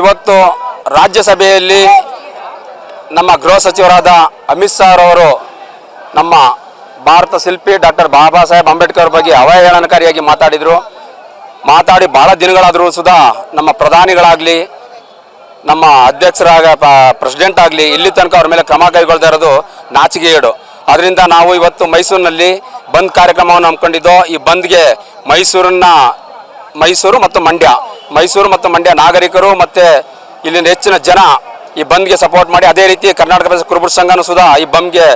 ಇವತ್ತು ರಾಜ್ಯಸಭೆಯಲ್ಲಿ ನಮ್ಮ ಗೃಹ ಸಚಿವರಾದ ಅಮಿತ್ ಶಾ ಅವರು ನಮ್ಮ ಭಾರತ ಶಿಲ್ಪಿ ಡಾಕ್ಟರ್ ಬಾಬಾ ಸಾಹೇಬ್ ಅಂಬೇಡ್ಕರ್ ಬಗ್ಗೆ ಅವಹೇಳನಕಾರಿಯಾಗಿ ಮಾತಾಡಿದರು. ಮಾತಾಡಿ ಭಾಳ ದಿನಗಳಾದರೂ ಸುಧಾ ನಮ್ಮ ಪ್ರಧಾನಿಗಳಾಗಲಿ, ನಮ್ಮ ಅಧ್ಯಕ್ಷರಾಗ ಪ್ರೆಸಿಡೆಂಟ್ ಆಗಲಿ ಇಲ್ಲಿ ತನಕ ಅವ್ರ ಮೇಲೆ ಕ್ರಮ ಕೈಗೊಳ್ತಾ ಇರೋದು ನಾಚಿಕೆಗೇಡು ಅದರಿಂದ ನಾವು ಇವತ್ತು ಮೈಸೂರಿನಲ್ಲಿ ಬಂದ್ ಕಾರ್ಯಕ್ರಮವನ್ನು ಹಮ್ಮಿಕೊಂಡಿದ್ದೋ, ಈ ಬಂದ್ಗೆ ಮೈಸೂರನ್ನ ಮೈಸೂರು ಮತ್ತು ಮಂಡ್ಯ. ಮೈಸೂರು ಮತ್ತು ಮಂಡ್ಯ ನಾಗರಿಕರು ಮತ್ತು ಇಲ್ಲಿನ ಹೆಚ್ಚಿನ ಜನ ಈ ಬಂದ್ಗೆ ಸಪೋರ್ಟ್ ಮಾಡಿ, ಅದೇ ರೀತಿ ಕರ್ನಾಟಕ ಪ್ರದೇಶ ಕುರುಬರ ಸಂಘನೂ ಸುಧಾ ಈ ಬಂದ್ಗೆ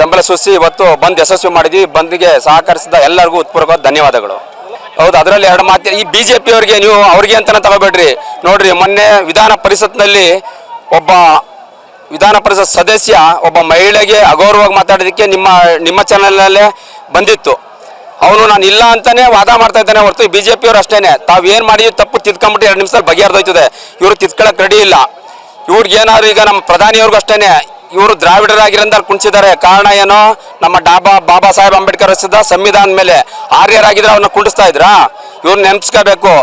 ಬೆಂಬಲ ಸೂಚಿಸಿ ಇವತ್ತು ಬಂದ್ ಯಶಸ್ವಿ ಮಾಡಿದ್ವಿ. ಬಂದ್ಗೆ ಸಹಕರಿಸಿದ ಎಲ್ಲರಿಗೂ ಉತ್ಪೂರ್ವಕ ಧನ್ಯವಾದಗಳು. ಹೌದು, ಅದರಲ್ಲಿ ಎರಡು ಮಾತು ಈ ಬಿ ಜೆ ಪಿಯವ್ರಿಗೆ ನೀವು ಅವ್ರಿಗೆ ಅಂತಲೇ ತಗೋಬೇಡ್ರಿ. ನೋಡ್ರಿ, ಮೊನ್ನೆ ವಿಧಾನ ಪರಿಷತ್ನಲ್ಲಿ ಒಬ್ಬ ವಿಧಾನ ಪರಿಷತ್ ಸದಸ್ಯ ಒಬ್ಬ ಮಹಿಳೆಗೆ ಅಗೌರವವಾಗಿ ಮಾತಾಡೋದಕ್ಕೆ ನಿಮ್ಮ ನಿಮ್ಮ ಚಾನಲ್ನಲ್ಲೇ ಬಂದಿತ್ತು. ಅವನು ನಾನು ಇಲ್ಲ ಅಂತಾನೆ ವಾದ ಮಾಡ್ತಾ ಇದ್ದಾನೆ ಹೊರತು ಬಿ ಜೆ ಪಿಯವ್ರು ಅಷ್ಟೇನೆ. ತಾವು ಏನು ಮಾಡಿ ತಪ್ಪು ತಿದ್ಕೊಂಬಿಟ್ಟು ಎರಡು ನಿಮಿಷದಲ್ಲಿ ಬಗೆಹರಿದೋಯ್ತದೆ. ಇವರು ತಿದ್ಕೊಳಕ್ ರೆಡಿ ಇಲ್ಲ. ಇವ್ರಿಗೆ ಏನಾದ್ರು ಈಗ ನಮ್ಮ ಪ್ರಧಾನಿಯವ್ರಿಗೂ ಅಷ್ಟೇನೆ. ಇವರು ದ್ರಾವಿಡರಾಗಿರಂದ ಕುಣಿಸಿದ್ದಾರೆ. ಕಾರಣ ಏನೋ ನಮ್ಮ ಡಾಬಾ, ಬಾಬಾ ಸಾಹೇಬ್ ಅಂಬೇಡ್ಕರ್ ರಚಿಸಿದ ಸಂವಿಧಾನ ಮೇಲೆ ಆರ್ಯರಾಗಿದ್ರೆ ಅವ್ರನ್ನ ಕುಂಡಿಸ್ತಾ ಇದ್ರಾ? ಇವ್ರು ನೆನ್ಸ್ಕೋಬೇಕು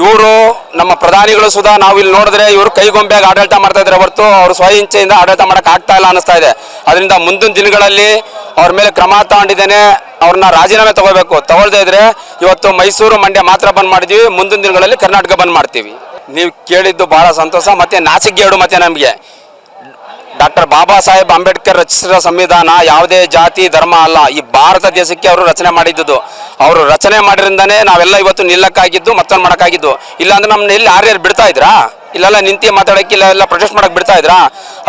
ಇವರು ನಮ್ಮ ಪ್ರಧಾನಿಗಳು ಸುಧಾ ನಾವು ಇಲ್ಲಿ ನೋಡಿದ್ರೆ ಇವರು ಕೈಗೊಂಬೆಯಾಗಿ ಆಡಳಿತ ಮಾಡ್ತಾ ಇದ್ದಾರೆ ಹೊರತು ಅವರು ಸ್ವ ಇಚ್ಛೆಯಿಂದ ಆಡಳಿತ ಮಾಡಕ್ ಆಗ್ತಾ ಇಲ್ಲ ಅನಿಸ್ತಾ ಇದೆ. ಅದರಿಂದ ಮುಂದಿನ ದಿನಗಳಲ್ಲಿ ಅವ್ರ ಮೇಲೆ ಕ್ರಮ ತಗೊಂಡಿದ್ದೇನೆ, ಅವ್ರನ್ನ ರಾಜೀನಾಮೆ ತಗೋಬೇಕು. ತಗೊಳ್ದೇ ಇದ್ರೆ ಇವತ್ತು ಮೈಸೂರು ಮಂಡ್ಯ ಮಾತ್ರ ಬಂದ್ ಮಾಡಿದ್ವಿ, ಮುಂದಿನ ದಿನಗಳಲ್ಲಿ ಕರ್ನಾಟಕ ಬಂದ್ ಮಾಡ್ತೀವಿ. ನೀವು ಕೇಳಿದ್ದು ಬಹಳ ಸಂತೋಷ, ಮತ್ತೆ ನಾಚಿಕೆಗೇಡು ಮತ್ತೆ ನಮಗೆ. ಡಾಕ್ಟರ್ ಬಾಬಾ ಸಾಹೇಬ್ ಅಂಬೇಡ್ಕರ್ ರಚಿಸಿದ ಸಂವಿಧಾನ ಯಾವುದೇ ಜಾತಿ, ಧರ್ಮ ಅಲ್ಲ. ಈ ಭಾರತ ದೇಶಕ್ಕೆ ಅವರು ರಚನೆ ಮಾಡಿದ್ದು ಅವರು ರಚನೆ ಮಾಡಿರಿಂದನೇ ನಾವೆಲ್ಲ ಇವತ್ತು ನಿಲ್ಲಕ್ಕಾಗಿದ್ದು, ಮತ್ತೊಂದು ಮಾಡೋಕ್ಕಾಗಿದ್ದು. ಇಲ್ಲಾಂದ್ರೆ ನಮ್ಮನ್ನ ಇಲ್ಲಿ ಆರ್ಯರು ಬಿಡ್ತಾ ಇದ್ರಾ? ಇಲ್ಲೆಲ್ಲ ನಿಂತಿ ಮಾತಾಡಕ್ಕೆ ಇಲ್ಲ ಎಲ್ಲ ಪ್ರೊಟೆಸ್ಟ್ ಮಾಡಕ್ ಬಿಡ್ತಾ ಇದ್ರಾ?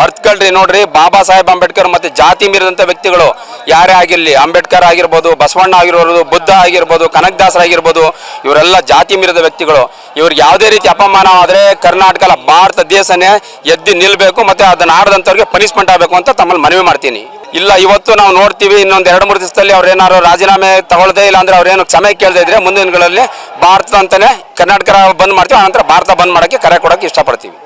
ಅರ್ಥಕಳ್ರಿ ನೋಡ್ರಿ, ಬಾಬಾ ಸಾಹೇಬ್ ಅಂಬೇಡ್ಕರ್ ಮತ್ತೆ ಜಾತಿ ಮೀರಿದಂಥ ವ್ಯಕ್ತಿಗಳು ಯಾರೇ ಆಗಿರಲಿ, ಅಂಬೇಡ್ಕರ್ ಆಗಿರ್ಬೋದು, ಬಸವಣ್ಣ ಆಗಿರ್ಬೋದು, ಬುದ್ಧ ಆಗಿರ್ಬೋದು, ಕನಕದಾಸರ ಆಗಿರ್ಬೋದು, ಇವರೆಲ್ಲ ಜಾತಿ ಮೀರಿದ ವ್ಯಕ್ತಿಗಳು. ಇವ್ರಿಗೆ ಯಾವುದೇ ರೀತಿ ಅಪಮಾನ ಆದರೆ ಕರ್ನಾಟಕ ಭಾರತ ದೇಶನೇ ಎದ್ದು ನಿಲ್ಲಬೇಕು ಮತ್ತೆ ಅದನ್ನ ಆಡದಂಥವ್ರಿಗೆ ಪನಿಷ್ಮೆಂಟ್ ಆಗಬೇಕು ಅಂತ ತಮ್ಮಲ್ಲಿ ಮನವಿ ಮಾಡ್ತೀನಿ. ಇಲ್ಲ, ಇವತ್ತು ನಾವು ನೋಡ್ತೀವಿ, ಇನ್ನೊಂದು ಎರಡು ಮೂರು ದಿವಸದಲ್ಲಿ ಅವ್ರೇನಾದ್ರು ರಾಜೀನಾಮೆ ತಗೊಳ್ಳದೇ ಇಲ್ಲ ಅಂದ್ರೆ ಅವ್ರೇನು ಕ್ಷಮೆ ಕೇಳದೇ ಇದ್ರೆ ಮುಂದಿನ ದಿನಗಳಲ್ಲಿ ಭಾರತ ಅಂತಾನೆ ಕರ್ನಾಟಕ ಬಂದ್ ಮಾಡ್ತೀವಿ, ಆನಂತರ ಭಾರತ ಬಂದ್ ಮಾಡೋಕ್ಕೆ ಕರೆ ಕೊಡೋಕೆ ಇಷ್ಟಪಡ್ತೀವಿ.